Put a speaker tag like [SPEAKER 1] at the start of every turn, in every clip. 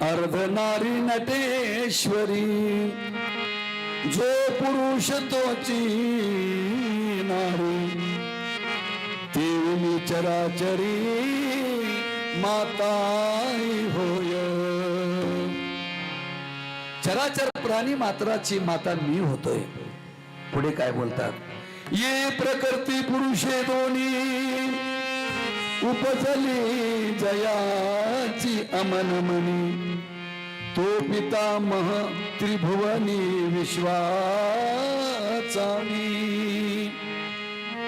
[SPEAKER 1] अर्धनारी नटेश्वरी जो पुरुष तोची नारी. तेवली चराचरी माताई होय. चराचर प्राणी मात्राची माता मी होतोय. पुढे काय बोलतात? ये प्रकृती पुरुषे दोन्ही उपजली जयाची अमनमनी तो पितामह त्रिभुवनी विश्वाचा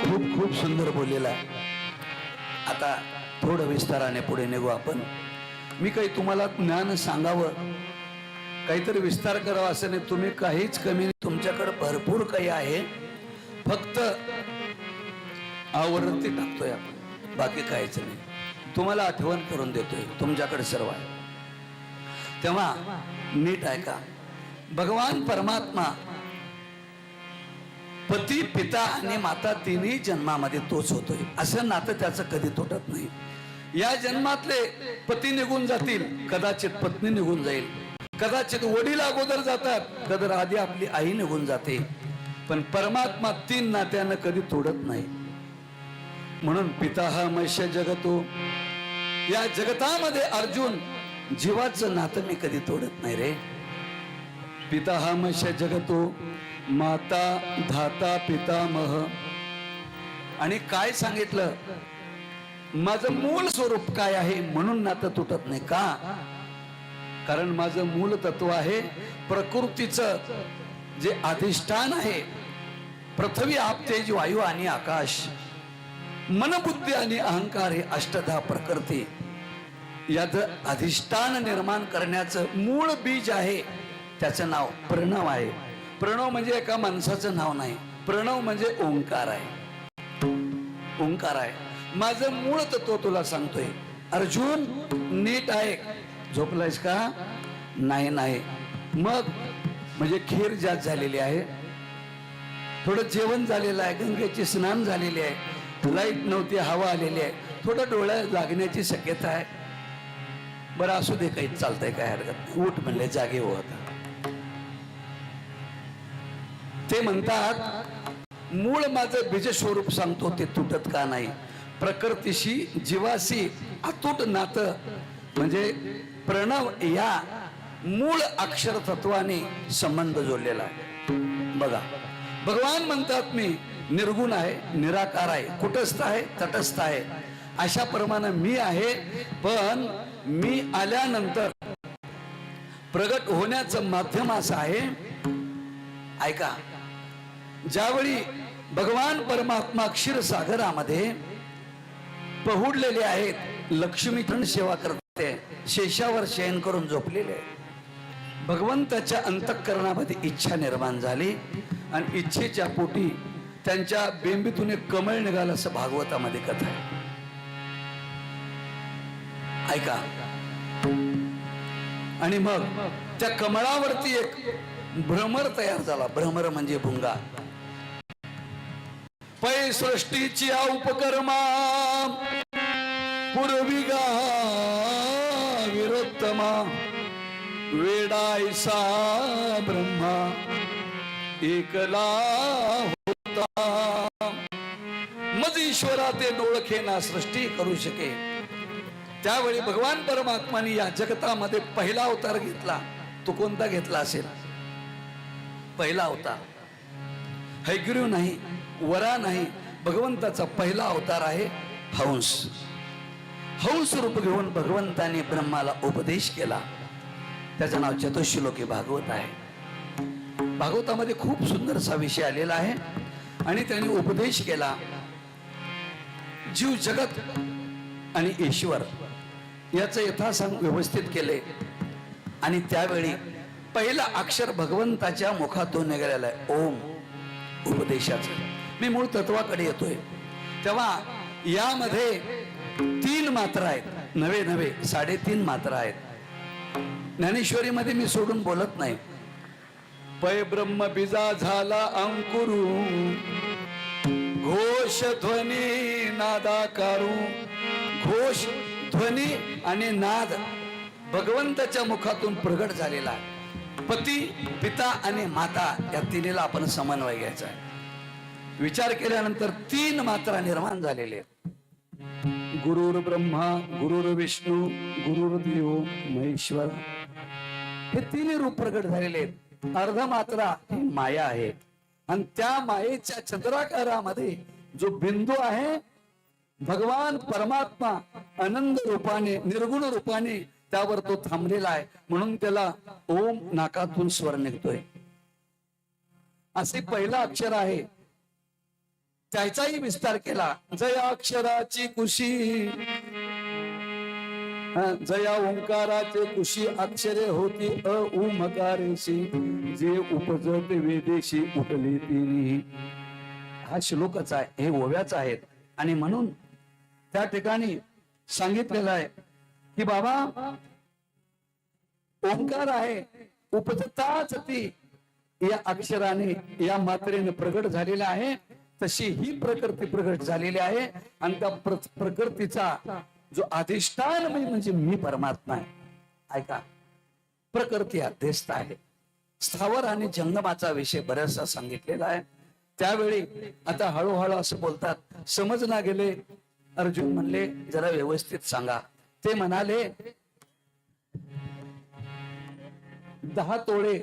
[SPEAKER 1] खूप खूप सुंदर बोललेला आहे. आता थोडं विस्ताराने पुढे निघू आपण. मी काही तुम्हाला ज्ञान सांगावं? काहीतरी विस्तार करावा असं नाही. तुम्ही काहीच कमी नाही. तुमच्याकडे भरपूर काही आहे. फक्त आवृत्ती टाकतोय आपण. बाकी काहीच नाही. तुम्हाला आठवण करून देतोय तुमच्याकडे सर्व आहे. तेव्हा नीट ऐका. भगवान परमात्मा पती पिता आणि माता तिन्ही जन्मामध्ये तोच होतोय. असं नातं त्याचं कधी तुटत नाही. या जन्मातले पती निघून जातील कदाचित पत्नी निघून जाईल. कदाचित वडील अगोदर जातात कदर आधी आपली आई निघून जाते. पण परमात्मा तीन नात्यानं कधी तोडत नाही. म्हणून पिता हा मैश्य जगतो. या जगतामध्ये अर्जुन जीवाचं नातं मी कधी तोडत नाही रे. पिता हा मैश्य जगतो माता धाता पितामह. आणि काय सांगितलं? माझं मूळ स्वरूप काय आहे म्हणून नातं तुटत नाही का? कारण माझं मूल तत्व आहे प्रकृतीचं जे अधिष्ठान आहे पृथ्वी आप तेज वायू आणि आकाश. मनबुद्धी आणि अहंकार हे अष्टधा प्रकृती. याच अधिष्ठान निर्माण करण्याचं मूळ बीज आहे त्याचं नाव प्रणव आहे. प्रणव म्हणजे एका माणसाचं नाव नाही प्रणव म्हणजे ओंकार आहे. ओंकार आहे. माझं मूळ तत्व तुला सांगतोय. अर्जुन नीट आहे. झोपलायस का? नाही नाही. मग म्हणजे खीर जात झालेली आहे. थोडं जेवण झालेलं आहे गंगेचे स्नान झालेले आहे. लाइट नव्हती हवा आलेली आहे. थोडं डोळ्या लागण्याची शक्यता आहे. बरं असू दे काही चालतंय काय हरकत उठ म्हणले जागे हो आता. ते म्हणतात मूळ माझं बीज स्वरूप सांगतो ते तुटत का नाही? प्रकृतीशी जीवाशी अतूट नातं. म्हणजे प्रणव या मूळ अक्षर तत्वाने संबंध जोडलेला आहे. बघा भगवान म्हणतात मी निर्गुण आहे निराकार आहे कुटस्थ आहे तटस्थ आहे. अशा प्रमाणे मी आहे पण मी आल्यानंतर प्रगट होण्याचं माध्यम असं आहे. ऐका ज्यावेळी भगवान परमात्मा क्षीरसागरामध्ये पहुडलेले आहेत लक्ष्मी पण सेवा करते शेषावर शयन करून झोपलेले भगवंताच्या अंतःकरणामध्ये इच्छा निर्माण झाली आणि इच्छेच्या पोटी त्यांच्या बेंबीतून एक कमळ निघालं असं भागवतामध्ये कथा आहे. ऐका. आणि मग त्या कमळावरती एक भ्रमर तयार झाला. भ्रमर म्हणजे भुंगा. पै सृष्टीची उपकर्मा. पूर्विगा विरोत्तमा. वेडायसा ब्रह्मा. एकला मज ईश्वरा ते डोळखे ना सृष्टी करू शके त्यावेळी भगवान परमात्माने या जगतामध्ये पहिला अवतार घेतला. तो कोणता घेतला असेल? पहिला अवतार. हैग्रीव नाही वरा नाही भगवंताचा पहिला अवतार आहे हंस. हंस रूप घेऊन भगवंताने ब्रह्माला उपदेश केला. त्याचं नाव चतुश्लोकी भागवत आहे. भागवतामध्ये खूप सुंदरसा विषय आलेला आहे. आणि त्यांनी उपदेश केला जीव जगत आणि ईश्वर याचं यथासांग व्यवस्थित केले. आणि त्यावेळी पहिला अक्षर भगवंताच्या मुखातून निघालेला आहे ओम उपदेशाचं. मी मूळ तत्वाकडे येतोय. तेव्हा यामध्ये तीन मात्रा आहेत नवे नवे साडेतीन मात्रा आहेत. ज्ञानेश्वरीमध्ये मी सोडून बोलत नाही. पय ब्रह्म बिजा झाला अंकुरू. घोष ध्वनी नादाकारू घोष ध्वनी आणि नाद भगवंताच्या मुखातून प्रगट झालेला पती पिता आणि माता या तिन्हीला आपण समन्वय घ्यायचा आहे. विचार केल्यानंतर तीन मात्रा निर्माण झालेले आहेत. गुरुर ब्रह्मा गुरुर विष्णू गुरुर देव महेश्वर. हे तिन्ही रूप प्रगट झालेले आहेत. अर्ध मात्रा ही माया आहे. आणि त्या मायेच्या चंद्राकारामध्ये जो बिंदू आहे भगवान परमात्मा आनंद रूपाने निर्गुण रूपाने त्यावर तो थांबलेला आहे. म्हणून त्याला ओम नाकातून स्वर निघतोय. असे पहिला अक्षर आहे. त्याचाही विस्तार केला. जया अक्षराची कुशी. जया ओंकाराचे कुशी अक्षरे होती अ उमकारेशी जे उपजत वेदेशी उठली तिनी. हा श्लोकच आहे हे ओव्याच आहेत. आणि म्हणून त्या ठिकाणी सांगितलेलं आहे की बाबा ओंकार आहे उपजताच ती. या अक्षराने या मात्रेने प्रगट झालेला आहे. तशी ही प्रकृती प्रगट झालेली आहे. आणि त्या प्र- प्रकृतीचा जो अधिष्ठान म्हणजे मी परमात्मा आहे. ऐका. प्रकृती अध्यस्त आहे. स्थावर आणि जंगमाचा विषय बऱ्याचसा सांगितलेला आहे. त्यावेळी आता हळूहळू असं बोलतात. समज ना गेले. अर्जुन म्हणले जरा व्यवस्थित सांगा. ते म्हणाले दहा तोळे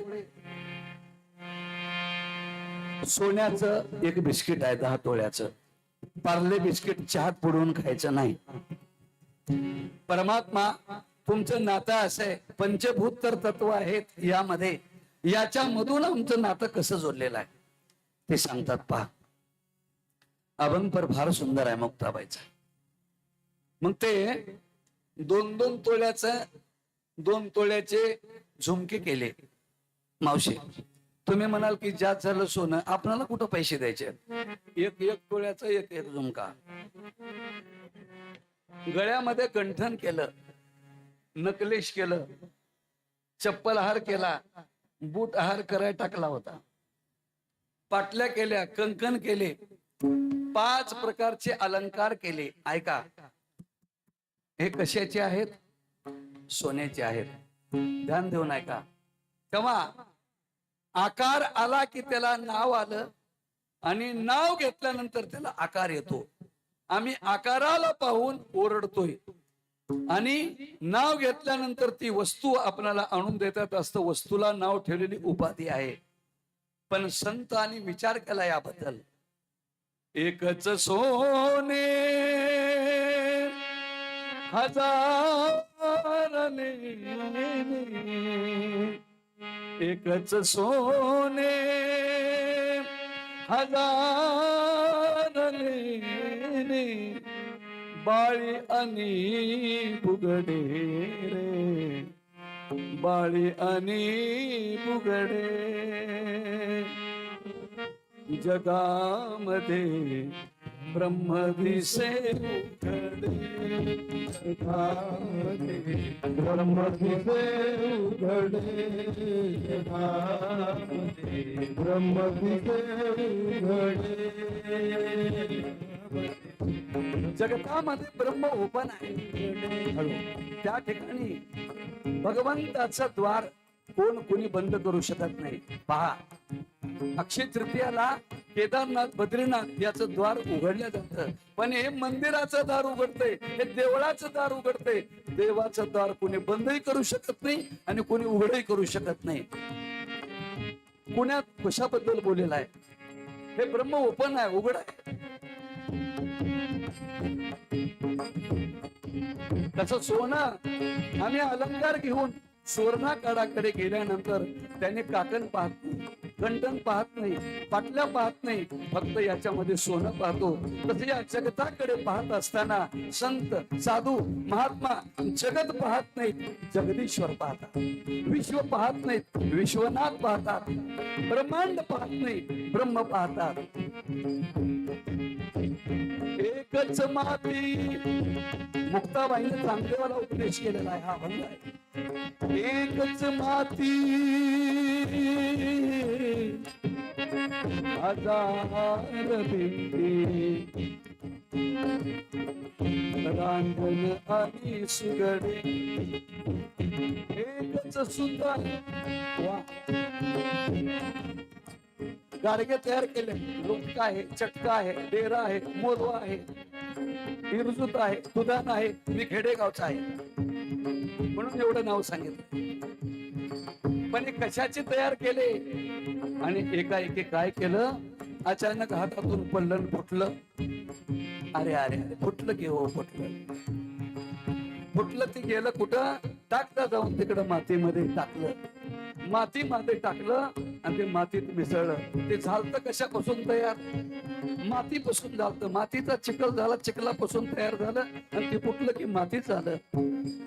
[SPEAKER 1] सोन्याचं एक बिस्किट आहे दहा तोळ्याचं. पार्ले बिस्किट चहात बुडवून खायचं नाही. परमात्मा तुमचं नातं असं आहे. पंचभूत तर तत्व आहेत यामध्ये. याच्या मधून आमचं नातं कसं जोडलेलं आहे? ते सांगतात पहा. अभंग पर फार सुंदर आहे मुक्ताबाईचा. मग ते दोन दोन तोळ्याचं दोन तोळ्याचे झुमके केले. मावशी तुम्ही म्हणाल की ज्यात झालं सोनं आपणाला कुठं पैसे द्यायचे? एक एक तोळ्याचा एक एक झुमका. गळ्यामध्ये कंठन केलं नकलेश केलं चप्पल हार केला बूट आहार करायला टाकला होता. पाटल्या केल्या कंकण केले पाच प्रकारचे अलंकार केले. ऐका हे कशाचे आहेत? सोन्याचे आहेत. ध्यान देऊन ऐका. तेव्हा आकार आला की त्याला नाव आलं आणि नाव घेतल्यानंतर त्याला आकार येतो. आम्ही आकाराला पाहून ओरडतोय. आणि नाव घेतल्यानंतर ती वस्तू आपल्याला आणून देतात असतं वस्तूला नाव ठेवलेली उपाधी आहे. पण संत आणि विचार केला याबद्दल. एकच सोने हजार एकच सोने हजार रे. बाळी आणि बुगडे रे. बाळी आणि बुगडे जगामध्ये ब्रह्म दिसे उघडे ब्रह्म दिसे उघडे ब्रह्म दिसे उघडे जगतामध्ये ब्रह्म ओपन आहे त्या ठिकाणी भगवंताचं द्वार कोण कोणी बंद करू शकत नाही. पहा. अक्षय तृतीयाला केदारनाथ बद्रीनाथ याचं द्वार उघडलं जातं. पण हे मंदिराचं दार उघडतंय हे देवळाचं दार उघडतंय. देवाचं द्वार कोणी बंदही करू शकत नाही आणि कोणी उघडही करू शकत नाही. पुण्यात कशाबद्दल बोललेलं आहे? हे ब्रह्म ओपन आहे उघड आहे. त्याच सोनं आम्ही अलंकार घेऊन सुवर्णाकाराकडे गेल्यानंतर त्याने काकण पाहत नाही कंटन पाहत नाही पाटल्या पाहत नाही फक्त याच्यामध्ये सोनं पाहतो. तसे या जगताकडे पाहत असताना संत साधू महात्मा जगत पाहत नाहीत जगदीश्वर पाहतात. विश्व पाहत नाहीत विश्वनाथ पाहतात. ब्रह्मांड पाहत नाही ब्रह्म पाहतात. एकच माती. मुक्ताबाईने चांगदेवाला उपदेश केलेला आहे हा भंग आहे. एकच माती. हजार बिंदी. रांगण आणि सुगडे. एकच सुद्धा. वा. गाडगे तयार केले. लोटका आहे चटका आहे डेरा आहे मोरवा आहे. इरजुत आहे तुदान आहे मी खेडेगावचा आहे. म्हणून एवढं नाव सांगितलं. पण हे कशाचे तयार केले? आणि एकाएकी काय केलं? अचानक हातातून पडलं फुटलं. अरे अरे अरे फुटलं की हो फुटलं. फुटलं ते गेलं कुठं? टाकलं जाऊन तिकडं मातीमध्ये टाकलं. मातीमध्ये टाकलं आणि ते मातीत मिसळलं. ते झालतं कशापासून तयार? मातीपासून झालतं. मातीचा चिखल झाला चिखलापासून तयार झालं आणि ते फुटलं की माती झालं.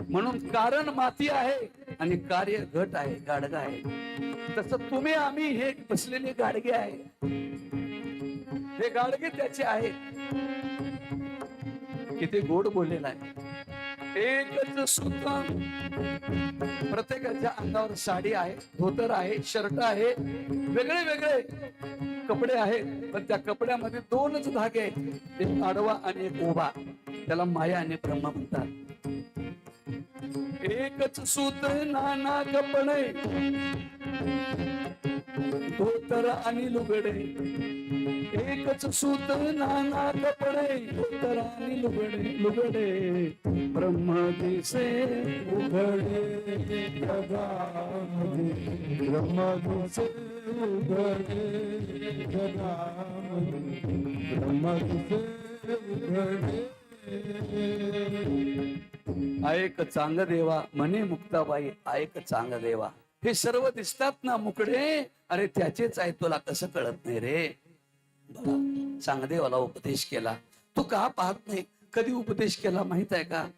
[SPEAKER 1] म्हणून कारण माती आहे आणि कार्य घट आहे गाडगा आहे. तसं तुम्ही आम्ही हे बसलेले गाडगे आहे. हे गाडगे त्याचे आहेत. किती गोड बोललेला आहे. एकच सुद्धा प्रत्येकाच्या अंगावर साडी आहे धोतर आहे शर्ट आहे. वेगळे वेगळे कपडे आहेत पण त्या कपड्यामध्ये दोनच धागे आहेत. एक आडवा आणि एक उभा. त्याला माया आणि ब्रह्म म्हणतात. एकच सूत नाना कपडे. धोतर आणि लुगडे. एकच सूत नाना कपडे धोतर आणि लुगडे लुगडे. ब्रह्म दिसे उघडे
[SPEAKER 2] जगामध्ये ब्रह्मदिसे उघडे जगामध्ये ब्रह्मदिसे उघडे
[SPEAKER 1] ऐक चांग देवा म्हणे मुक्ताबाई ऐक चांग देवा हे सर्व दिसतात ना मुकडे. अरे त्याचेच आहे तुला कसं कळत नाही रे? बघा चांगदेवाला उपदेश केला. तू का पाहत नाही? कधी उपदेश केला माहीत आहे का?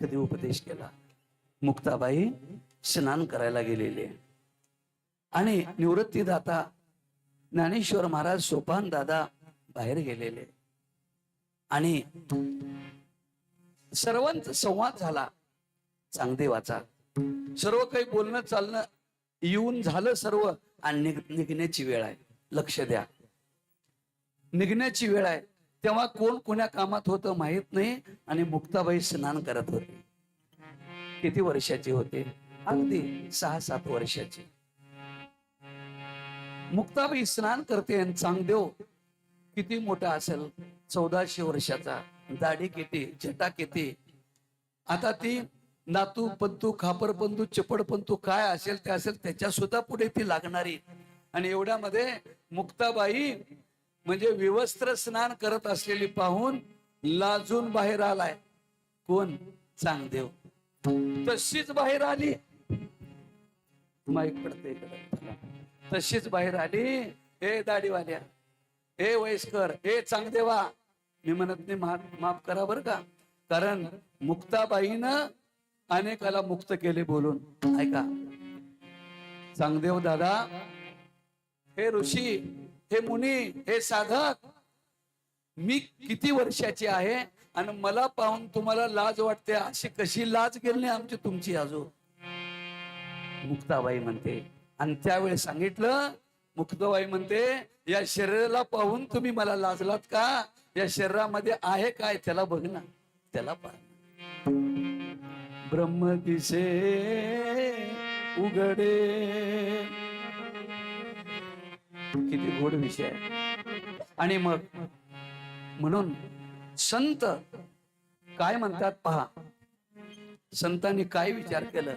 [SPEAKER 1] कधी उपदेश केला? मुक्ताबाई स्नान करायला गेलेले. आणि निवृत्तीदाता ज्ञानेश्वर महाराज सोपान दादा बाहेर गेलेले. आणि सर्वांचा संवाद झाला. चांगदेवाचा सर्व काही बोलणं चालणं येऊन झालं सर्व आणि निघण्याची वेळ आहे. लक्ष द्या. निघण्याची वेळ आहे. तेव्हा कोण कोण्या कामात होतं माहीत नाही आणि मुक्ताबाई स्नान करत होते. किती वर्षाचे होते? अगदी सहा सात वर्षाचे. मुक्ताबाई स्नान करते आणि चांगदेव किती मोठा असेल? चौदाशे वर्षाचा. दाढी किती? झटा किती? आता ती नातू पंतू खापर पंतू चपड पंतू काय असेल ते असेल त्याच्या सुद्धा पुढे ती लागणारी. आणि एवढ्यामध्ये मुक्ताबाई म्हणजे विवस्त्र स्नान करत असलेली पाहून लाजून बाहेर आलाय. कोण? चांगदेव. तशीच बाहेर आली. माईक पडते तशीच बाहेर आली. हे दाढीवाल्या. हे वयस्कर. हे चांगदेवा. मी म्हणत नाही मा- माफ करा बर का. कारण मुक्ताबाईनं अनेकाला मुक्त केले बोलून. ऐका. चांगदेव दादा हे ऋषी हे मुनी हे साधक मी किती वर्षाची आहे आणि मला पाहून तुम्हाला लाज वाटते अशी कशी लाज गेली नाही आमची तुमची आजो मुक्ताबाई म्हणते आणि त्यावेळी सांगितलं मुक्ताबाई म्हणते या शरीराला पाहून तुम्ही मला लाजलात का? या शरीरामध्ये आहे काय? त्याला बघ ना. त्याला पाह ब्रह्म दिसे उघडे. किती गोड विषय आहे. आणि मग म्हणून संत काय म्हणतात पहा. संतांनी काय विचार केलं?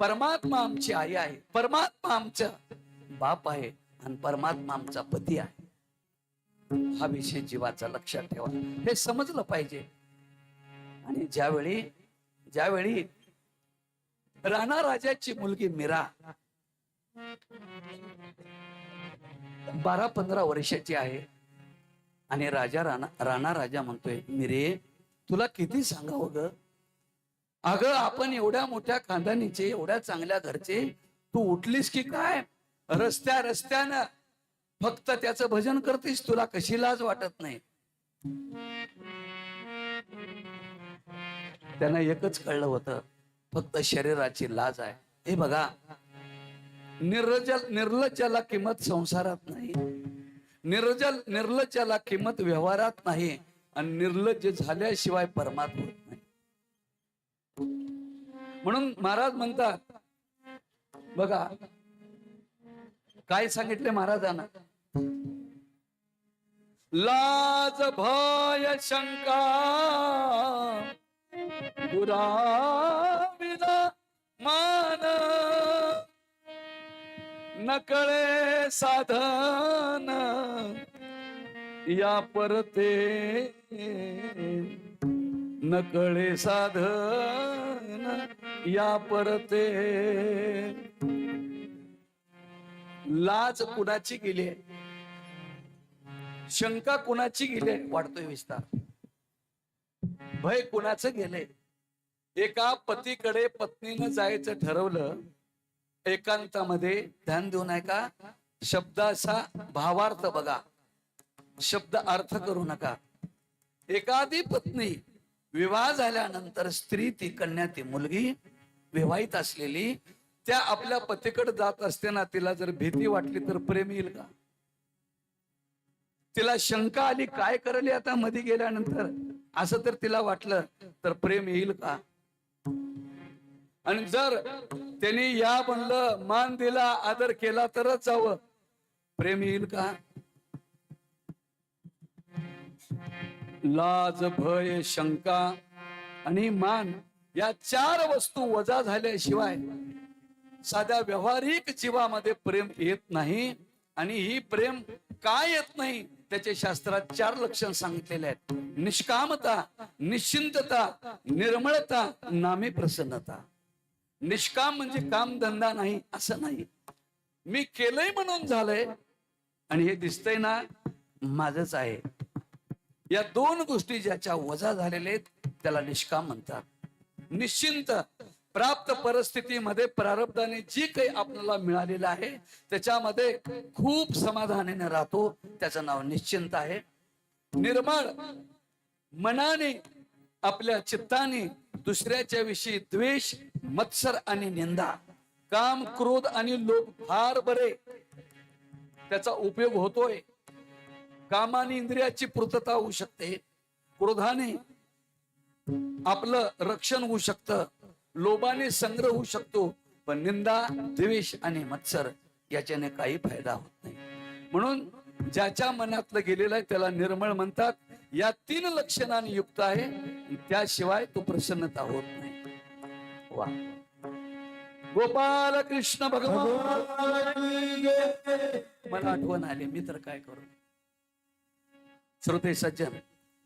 [SPEAKER 1] परमात्मा आमची आई आहे. परमात्मा आमचा बाप आहे आणि परमात्मा आमचा पती आहे. हा विषय जीवाचा लक्षात ठेवा. हे समजलं पाहिजे. आणि ज्यावेळी ज्यावेळी राणा राजाची मुलगी मीरा बारा पंधरा वर्षाची आहे आणि राजा राणा राणा राजा म्हणतोय मिरे तुला किती सांगावं ग? अगं आपण एवढ्या मोठ्या खानदानीचे एवढ्या चांगल्या घरचे तू उठलीस की काय? रस्त्या रस्त्यानं फक्त त्याचं भजन करतीस तुला कशी लाज वाटत नाही? त्यांना एकच कळलं होतं फक्त शरीराची लाज आहे. हे बघा निर्लजल निर्लज्जाला किंमत संसारात नाही. निर्जल निर्लज्जाला किंमत व्यवहारात नाही. आणि निर्लज्ज झाल्याशिवाय परमात्मा होत नाही. म्हणून महाराज म्हणतात बघा काय सांगितले महाराजांना? लाज भय शंका दुराविला मान. नकळे साधन. या परते नकळे साधन. या परते लाज कुणाची गेली शंका कुणाची गेली वाढतोय विस्तार. भय कुणाचं गेलंय? एका पतीकडे पत्नीनं जायचं ठरवलं एकांतामध्ये ध्यान देऊ नये का शब्दाचा भावार्थ बघा. शब्द अर्थ करू नका. एखादी पत्नी विवाह झाल्यानंतर स्त्री ती कन्या ती मुलगी विवाहित असलेली त्या आपल्या पतीकडे जात असताना तिला जर भीती वाटली तर प्रेम येईल का? तिला शंका आली काय करली आता मध्ये गेल्यानंतर? असं तर तिला वाटलं तर प्रेम येईल का? आणि जर त्यांनी या म्हणलं मान दिला आदर केला तरच जावं. प्रेम येईल का? लाज भय शंका आणि मान या चार वस्तू वजा झाल्याशिवाय साध्या व्यावहारिक जीवामध्ये प्रेम येत नाही. आणि ही प्रेम काय येत नाही? त्याचे शास्त्रात चार लक्षण सांगितलेले आहेत. निष्कामता निश्चिंतता निर्मळता नामे प्रसन्नता. निष्काम म्हणजे काम धंदा नाही असं नाही. मी केलंय म्हणून झालंय आणि हे दिसतंय ना माझच आहे. या दोन गोष्टी ज्याच्या वजा झालेल्या आहेत त्याला निष्काम म्हणतात. निश्चिंत प्राप्त परिस्थितीमध्ये प्रारब्धाने जी काही आपल्याला मिळालेलं आहे त्याच्यामध्ये खूप समाधानाने राहतो. त्याचं नाव निश्चिंत आहे. निर्मळ मनाने आपल्या चित्ताने दुसऱ्याच्या विषयी द्वेष मत्सर आणि निंदा काम क्रोध आणि लोभ फार बरे. त्याचा उपयोग होतोय. कामाने इंद्रियाची पूर्तता होऊ शकते. क्रोधाने आपलं रक्षण होऊ शकतं. लोभाने संग्रह होऊ शकतो पण निंदा द्वेष आणि मत्सर याच्याने काही फायदा होत नाही. म्हणून ज्याच्या मनातलं गेलेलं आहे त्याला निर्मळ म्हणतात. या तीन लक्षणाने युक्त आहे त्याशिवाय तो प्रसन्नता होत नाही. वा. गोपाल कृष्ण भगवान. मला आठवण आली मी तर काय करू? श्रोते सज्जन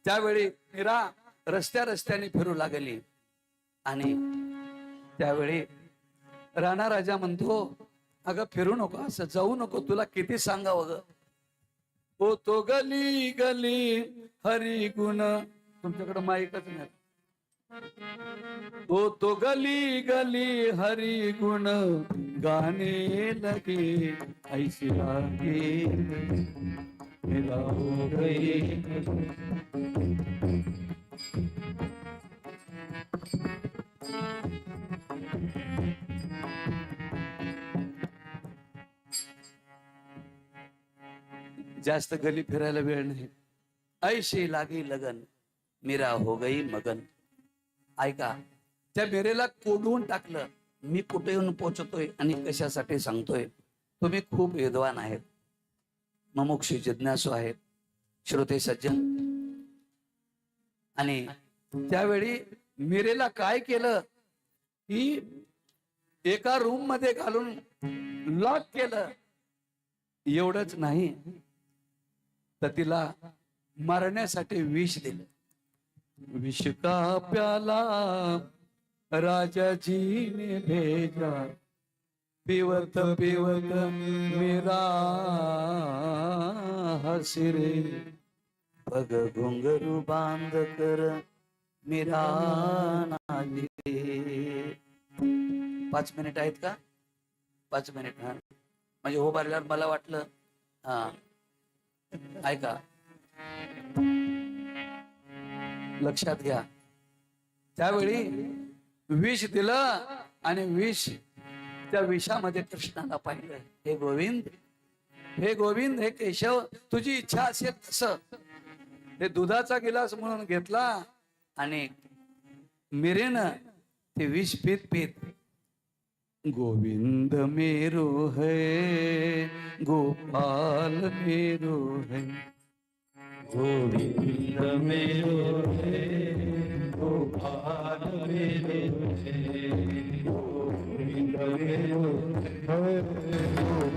[SPEAKER 1] त्यावेळी मीरा रस्त्या रस्त्याने फिरू लागली आणि त्यावेळी राणा राजा म्हणतो अगं फिरू नको असं जाऊ नको तुला किती सांगावं ग? हो तो गली गली हरी गुण. तुमच्याकडे माईकच नाही. हो तो गली गली हरी गुण गाणे लगे ऐशी लागे हो गई जास्त गली फिरायला वेळ नाही. ऐशी लागे लगन मीरा हो गई मगन. ऐका त्या मेरेला कोडवून टाकलं मी कुठे येऊन पोचतोय आणि कशासाठी सांगतोय? तुम्ही खूप विद्वान आहेत. ममुक्षी जिज्ञासू आहेत. श्रोते सज्जन. आणि त्यावेळी मिरेला काय केलं? की एका रूममध्ये घालून लॉक केलं. एवढंच नाही. तर तिला मारण्यासाठी विष दिलं. विष का प्याला? राजाजी ने भेजा. पिवत पिवत मेरा हसिरे. पग घुंगरू बांध कर मेरा पाच मिनिट आहेत का? पाच मिनिट. हा म्हणजे हो बारल्यावर मला वाटलं हा. ऐका. लक्षात घ्या. त्यावेळी विष दिलं आणि विष त्या विषामध्ये कृष्णाला पाहिलं. हे गोविंद हे गोविंद हे केशव तुझी इच्छा असेल तसं. हे दुधाचा गिलास म्हणून घेतला आणि मिरेनं ते विष पीत पीत गोविंद मेरो है गोपाल मेरो है
[SPEAKER 2] गोविंद मेरो है गोपाल मेरो है गोविंद मेरो है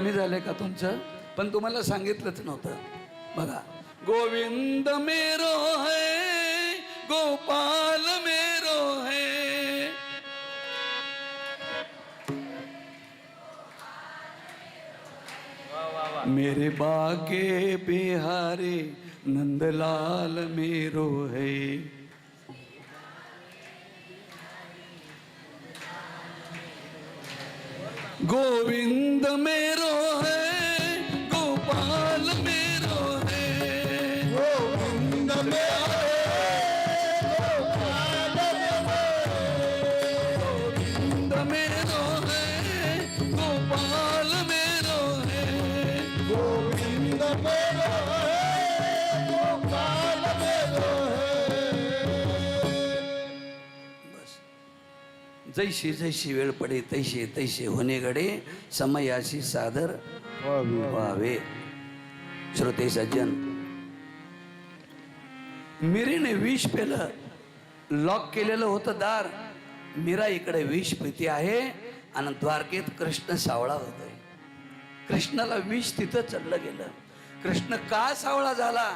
[SPEAKER 1] कमी झालंय का तुमचं? पण तुम्हाला सांगितलंच नव्हतं. बघा. गोविंद मेरो है गोपाल मेरो है. मेरे बाके बिहारी नंदलाल मेरो है. गोविंद मेरो है गोपाल मेरो है।
[SPEAKER 2] गोविंद मेरो
[SPEAKER 1] जैशी जैशी वेळ पडे तैसे तैसे होणे घडे समयाशी सादर व्हावे श्रोते सज्जन मिरीने विष पेलं लॉक केलेलं होतं दार। मीरा इकडे विष पिती आहे आणि द्वारकेत कृष्ण सावळा होतोय। कृष्णाला विष तिथं चढलं गेलं। कृष्ण का सावळा झाला?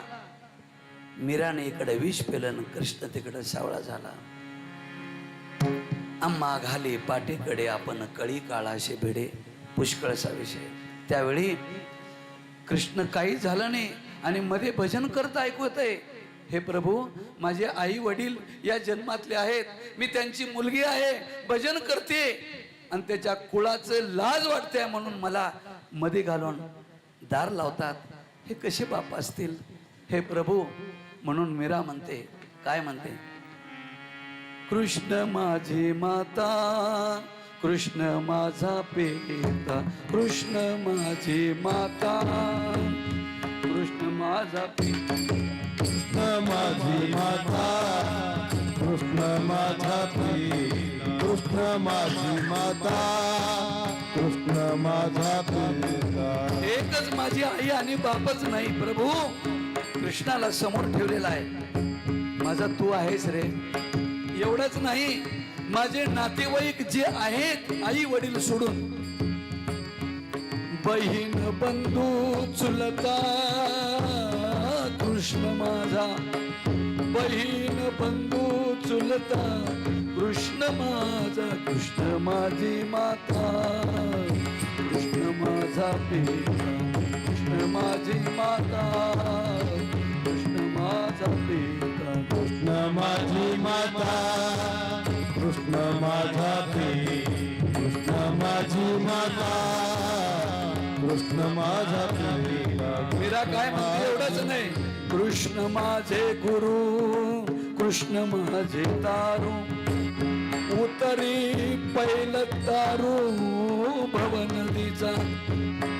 [SPEAKER 1] मीराने इकडे विष पेलं आणि कृष्ण तिकडे सावळा झाला। आम्हा घाले पाठीकडे आपण कळी काळाशे भिडे पुष्कळचा विषय त्यावेळी कृष्ण काही झालं नाही आणि मध्ये भजन करता ऐकू आहे हे प्रभू माझे आई वडील या जन्मातले आहेत मी त्यांची मुलगी आहे भजन करते. आणि त्याच्या कुळाचं लाज वाटते म्हणून मला मध्ये घालून दार लावतात. हे कसे बाप असतील? हे प्रभू म्हणून मीरा म्हणते काय म्हणते? कृष्ण माझी माता कृष्ण माझा पिता कृष्ण माझी माता कृष्ण माझा पिता
[SPEAKER 2] कृष्ण माझी माता कृष्ण माझा पिता कृष्ण माझी माता कृष्ण माझा पिता
[SPEAKER 1] एकच माझी आई आणि बापच नाही प्रभू कृष्णाला समोर ठेवलेला आहे. माझा तू आहेस रे. एवढंच नाही माझे नातेवाईक जे आहेत आई वडील सोडून. बहीण बंधू चुलता कृष्ण माझा. बहीण बंधू चुलता कृष्ण माझा. कृष्ण माझी माता कृष्ण माझा पिता कृष्ण माझी माता कृष्ण माझा पिता.
[SPEAKER 2] माझी माता कृष्ण माझा पिता कृष्ण माझी माता कृष्ण माझा पिता
[SPEAKER 1] मीरा काय एवढंच नाही. कृष्ण माझे गुरु कृष्ण माझे तारू उतरी पैल तारू भव नदीचा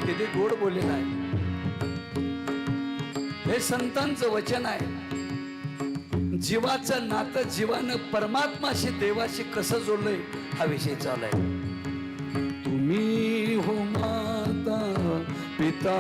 [SPEAKER 1] किती गोड बोललेला आहे हे संतांचं वचन आहे. जीवाचं नातं जीवानं परमात्माशी देवाशी कसं जोडलंय हा विषय चालू आहे तुम्ही हो माता पिता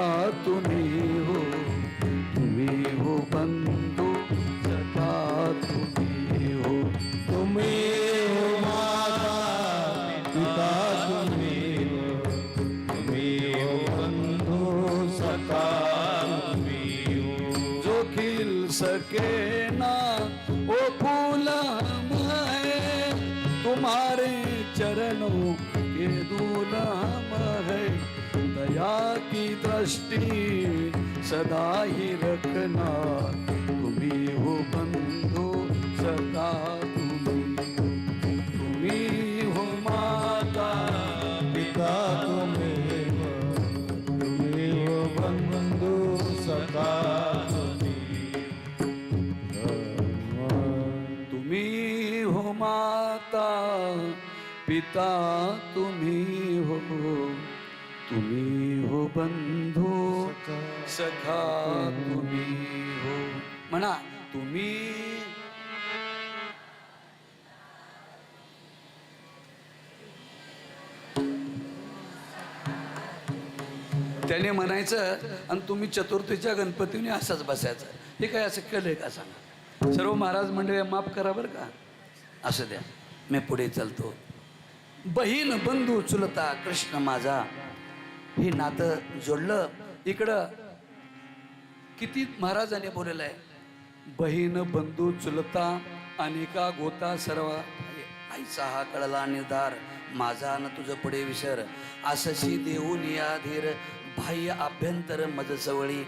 [SPEAKER 1] दृष्टि सदा ही रखना तुम्ही हो बंधू सदा तुम्ही. तुम्ही हो माता
[SPEAKER 2] पिता तुम्ही हो. तुम्ही हो बंधू सदा तुम्ही
[SPEAKER 1] हो माता पिता तुम्ही हो. तुम्ही हो बंधू सखा तुम्ही हो. म्हणा तुम्ही? त्याने म्हणायचं आणि तुम्ही चतुर्थीच्या गणपतीने असाच बसायचं. हे काय असं केलं का सांगा? सर्व महाराज मंडळी माफ करा बरं का. असं द्या मी पुढे चालतो. बहीण बंधू चुलता कृष्ण माझा. हे नातं जोडलं इकडं किती महाराजांनी बोललेलं आहे? बहीण बंधू चुलता अनेका गोता सर्व. आईचा हा कळला निर्धार माझा न तुझं पुढे विसर. असशी देऊन या धीर बाह्य आभ्यंतर मज जवळी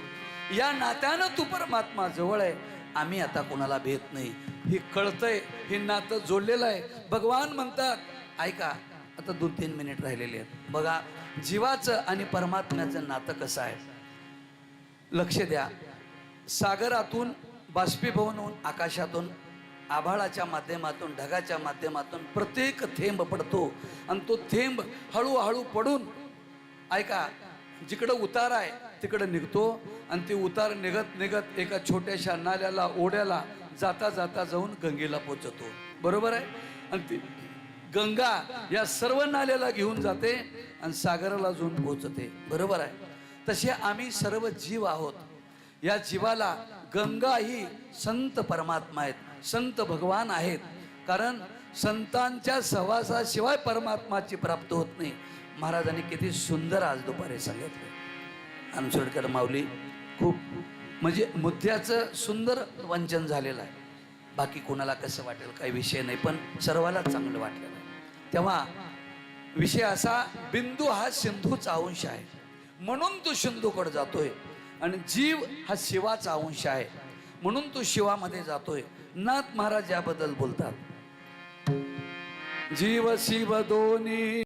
[SPEAKER 1] या नात्यानं तू परमात्मा जवळ आहे. आम्ही आता कोणाला भेट नाही. हे कळतंय हे नातं जोडलेलं आहे. भगवान म्हणतात ऐका आता दोन तीन मिनिट राहिलेले आहेत. बघा जीवाचं आणि परमात्म्याचं नातं कसं आहे? लक्ष द्या. सागरातून बाष्पीभवन होऊन आकाशातून आभाळाच्या माध्यमातून ढगाच्या माध्यमातून प्रत्येक थेंब पडतो. आणि तो थेंब हळूहळू पडून ऐका जिकडं उतार आहे तिकडं निघतो. आणि ते उतार निघत निघत एका छोट्याशा नाल्याला ओढ्याला जाता जाता जाऊन गंगेला पोचतो. बरोबर आहे? आणि ती गंगा या सर्व नाल्याला घेऊन जाते आणि सागराला जाऊन पोचते. बरोबर आहे? तसे आम्ही सर्व जीव आहोत. या जीवाला गंगा ही संत परमात्मा आहेत. संत भगवान आहेत. कारण संतांच्या सहवासाशिवाय परमात्माची प्राप्त होत नाही. महाराजांनी किती सुंदर आज दुपारी सांगितलं. अनसुडकर माऊली खूप म्हणजे मुद्द्याचं सुंदर वंचन झालेलं आहे. बाकी कोणाला कसं वाटेल काही विषय नाही पण सर्वाला चांगलं वाटलेलं आहे. तेव्हा विषय असा बिंदू हा सिंधूचा अंश आहे. म्हणून तो सिंधूकडे जातोय. आणि जीव हा शिवाचा अंश आहे. म्हणून तो शिवामध्ये जातोय. नाथ महाराज याबद्दल बोलतात. जीव शिव दोन्ही